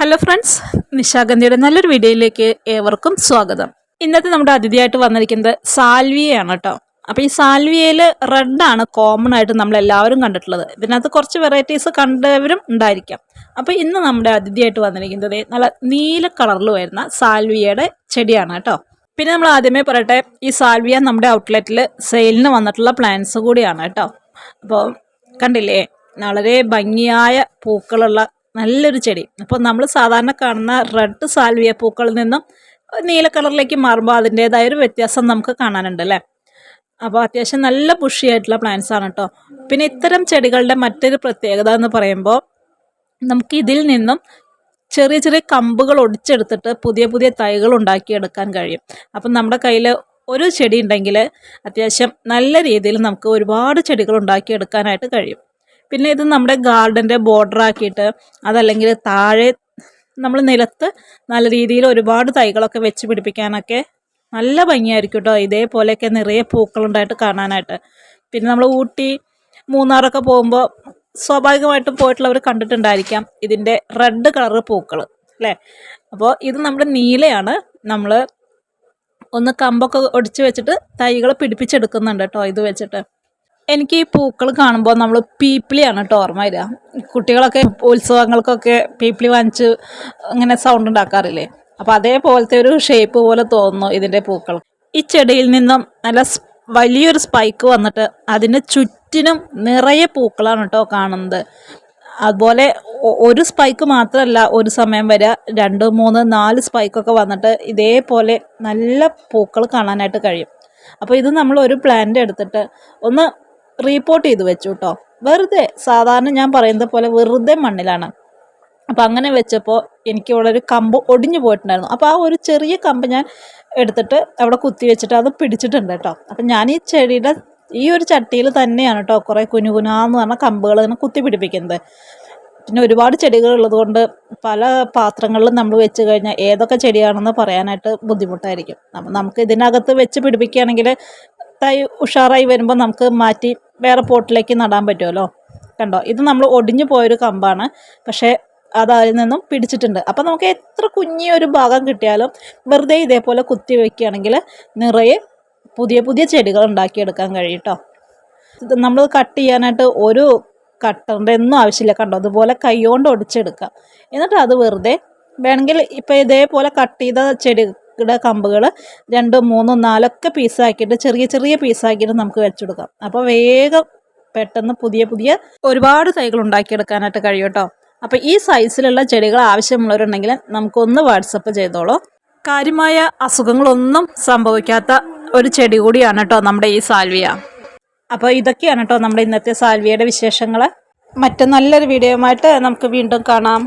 Hello friends നിശാഗന്ധിയുടെ നല്ലൊരു വീഡിയോയിലേക്ക് ഏവർക്കും സ്വാഗതം. ഇന്നത്തെ നമ്മുടെ അതിഥിയായിട്ട് വന്നിരിക്കുന്നത് സാൽവിയയാണ് കേട്ടോ. അപ്പോൾ ഈ സാൽവിയയിൽ റെഡാണ് കോമൺ ആയിട്ട് നമ്മൾ എല്ലാവരും കണ്ടിട്ടുള്ളത്. ഇതിനകത്ത് കുറച്ച് വെറൈറ്റീസ് കണ്ടവരും ഉണ്ടായിരിക്കാം. അപ്പോൾ ഇന്ന് നമ്മുടെ അതിഥിയായിട്ട് വന്നിരിക്കുന്നത് നല്ല നീല കളറിൽ വരുന്ന സാൽവിയയുടെ ചെടിയാണ് കേട്ടോ. പിന്നെ നമ്മൾ ആദ്യമേ പറയട്ടെ ഈ സാൽവിയ നമ്മുടെ ഔട്ട്ലെറ്റിൽ സെയിലിന് വന്നിട്ടുള്ള പ്ലാന്റ്സ് കൂടിയാണ് കേട്ടോ. അപ്പോൾ കണ്ടില്ലേ വളരെ ഭംഗിയായ പൂക്കളുള്ള നല്ലൊരു ചെടി. അപ്പോൾ നമ്മൾ സാധാരണ കാണുന്ന റെഡ് സാൽവിയ പൂക്കളിൽ നിന്നും നീല കളറിലേക്ക് മാറുമ്പോൾ അതിന്റേതായ ഒരു വ്യത്യാസം നമുക്ക് കാണാനുണ്ട് അല്ലേ? അപ്പോൾ അത്യാവശ്യം നല്ല ബുഷിയായിട്ടുള്ള പ്ലാന്റ്സ് ആണ് കേട്ടോ പിന്നെ ഇത്തരം ചെടികളുടെ മറ്റൊരു പ്രത്യേകത എന്ന് പറയുമ്പോൾ നമുക്ക് ഇതിൽ നിന്നും ചെറിയ ചെറിയ കമ്പുകൾ ഒടിച്ചെടുത്തിട്ട് പുതിയ പുതിയ തൈകൾ ഉണ്ടാക്കിയെടുക്കാൻ കഴിയും. അപ്പം നമ്മുടെ കയ്യിൽ ഒരു ചെടി ഉണ്ടെങ്കിൽ അത്യാവശ്യം നല്ല രീതിയിൽ നമുക്ക് ഒരുപാട് ചെടികൾ ഉണ്ടാക്കിയെടുക്കാനായിട്ട് കഴിയും. പിന്നെ ഇത് നമ്മുടെ ഗാർഡന്റെ ബോർഡർ ആക്കിയിട്ട് അതല്ലെങ്കിൽ താഴെ നമ്മൾ നിലത്ത് നല്ല രീതിയിൽ ഒരുപാട് തൈകളൊക്കെ വെച്ച് പിടിപ്പിക്കാനൊക്കെ നല്ല ഭംഗിയായിരിക്കും കേട്ടോ ഇതേപോലെയൊക്കെ നിറയെ പൂക്കളുണ്ടായിട്ട് കാണാനായിട്ട്. പിന്നെ നമ്മൾ ഊട്ടി മൂന്നാറൊക്കെ പോകുമ്പോൾ സ്വാഭാവികമായിട്ടും പോയിട്ടുള്ളവർ കണ്ടിട്ടുണ്ടായിരിക്കാം ഇതിന്റെ റെഡ് കളറ് പൂക്കൾ അല്ലേ? അപ്പോൾ ഇത് നമ്മുടെ നീലയാണ്. നമ്മൾ ഒന്ന് കമ്പൊക്കെ ഒടിച്ച് വെച്ചിട്ട് തൈകൾ പിടിപ്പിച്ചെടുക്കുന്നുണ്ട് കേട്ടോ ഇത് വെച്ചിട്ട്. എനിക്ക് ഈ പൂക്കൾ കാണുമ്പോൾ നമ്മൾ പീപ്പിളിയാണ് കേട്ടോ ഓർമ്മ വരിക. കുട്ടികളൊക്കെ ഉത്സവങ്ങൾക്കൊക്കെ പീപ്പിളി വാങ്ങിച്ച് അങ്ങനെ സൗണ്ട് ഉണ്ടാക്കാറില്ലേ? അപ്പോൾ അതേപോലത്തെ ഒരു ഷേപ്പ് പോലെ തോന്നുന്നു ഇതിന്റെ പൂക്കൾ. ഈ ചെടിയിൽ നിന്നും നല്ല വലിയൊരു സ്പൈക്ക് വന്നിട്ട് അതിന് ചുറ്റിനും നിറയെ പൂക്കളാണ് കേട്ടോ കാണുന്നത്. അതുപോലെ ഒരു സ്പൈക്ക് മാത്രമല്ല ഒരു സമയം വരെ രണ്ട് മൂന്ന് നാല് സ്പൈക്കൊക്കെ വന്നിട്ട് ഇതേപോലെ നല്ല പൂക്കൾ കാണാനായിട്ട് കഴിയും. അപ്പോൾ ഇത് നമ്മൾ ഒരു പ്ലാന്റ് എടുത്തിട്ട് ഒന്ന് റീപോർട്ട് ചെയ്ത് വെച്ചു കേട്ടോ വെറുതെ സാധാരണ ഞാൻ പറയുന്നത് പോലെ വെറുതെ മണ്ണിലാണ്. അപ്പോൾ അങ്ങനെ വെച്ചപ്പോൾ എനിക്ക് ഇവിടെ ഒരു കമ്പ് ഒടിഞ്ഞു പോയിട്ടുണ്ടായിരുന്നു. അപ്പോൾ ആ ഒരു ചെറിയ കമ്പ് ഞാൻ എടുത്തിട്ട് അവിടെ കുത്തി വെച്ചിട്ട് അത് പിടിച്ചിട്ടുണ്ട് കേട്ടോ അപ്പം ഞാൻ ഈ ചെടിയുടെ ഈ ഒരു ചട്ടിയിൽ തന്നെയാണ് കേട്ടോ കുറേ കുനു കുനാന്ന് പറഞ്ഞ കമ്പുകൾ ഇങ്ങനെ കുത്തി പിടിപ്പിക്കുന്നത്. പിന്നെ ഒരുപാട് ചെടികൾ ഉള്ളതുകൊണ്ട് പല പാത്രങ്ങളിലും നമ്മൾ വെച്ച് കഴിഞ്ഞാൽ ഏതൊക്കെ ചെടിയാണെന്ന് പറയാനായിട്ട് ബുദ്ധിമുട്ടായിരിക്കും. അപ്പം നമുക്ക് ഇതിനകത്ത് വെച്ച് പിടിപ്പിക്കുകയാണെങ്കിൽ തൈ ഉഷാറായി വരുമ്പോൾ നമുക്ക് മാറ്റി വേറെ പോട്ടിലേക്ക് നടാൻ പറ്റുമല്ലോ? കണ്ടോ? ഇത് നമ്മൾ ഒടിഞ്ഞു പോയൊരു കമ്പാണ്. പക്ഷേ അത് അതിൽ നിന്നും പിടിച്ചിട്ടുണ്ട്. അപ്പം നമുക്ക് എത്ര കുഞ്ഞിയൊരു ഭാഗം കിട്ടിയാലും വെറുതെ ഇതേപോലെ കുത്തി വയ്ക്കുകയാണെങ്കിൽ നിറയെ പുതിയ പുതിയ ചെടികൾ ഉണ്ടാക്കിയെടുക്കാൻ കഴിയും കേട്ടോ. നമ്മൾ കട്ട് ചെയ്യാനായിട്ട് ഒരു കട്ടറിന്റെ ഒന്നും ആവശ്യമില്ല കണ്ടോ? അതുപോലെ കൈകൊണ്ട് ഒടിച്ചെടുക്കാം. എന്നിട്ട് അത് വെറുതെ വേണമെങ്കിൽ ഇപ്പോൾ ഇതേപോലെ കട്ട് ചെയ്ത ചെടിയുടെ കമ്പുകൾ രണ്ടും മൂന്നും നാലൊക്കെ പീസാക്കിയിട്ട് ചെറിയ ചെറിയ പീസാക്കിയിട്ട് നമുക്ക് വെച്ചെടുക്കാം. അപ്പോൾ വേഗം പെട്ടെന്ന് പുതിയ പുതിയ ഒരുപാട് തൈകൾ ഉണ്ടാക്കിയെടുക്കാനായിട്ട് കഴിയും കേട്ടോ. അപ്പോൾ ഈ സൈസിലുള്ള ചെടികൾ ആവശ്യമുള്ളവരുണ്ടെങ്കിൽ നമുക്കൊന്ന് വാട്സപ്പ് ചെയ്തോളൂ. കാര്യമായ അസുഖങ്ങളൊന്നും സംഭവിക്കാത്ത ഒരു ചെടി കൂടിയാണ് കേട്ടോ നമ്മുടെ ഈ സാൽവിയ. അപ്പോൾ ഇതൊക്കെയാണ് കേട്ടോ നമ്മുടെ ഇന്നത്തെ സാൽവിയയുടെ വിശേഷങ്ങൾ മറ്റു നല്ലൊരു വീഡിയോയുമായിട്ട് നമുക്ക് വീണ്ടും കാണാം.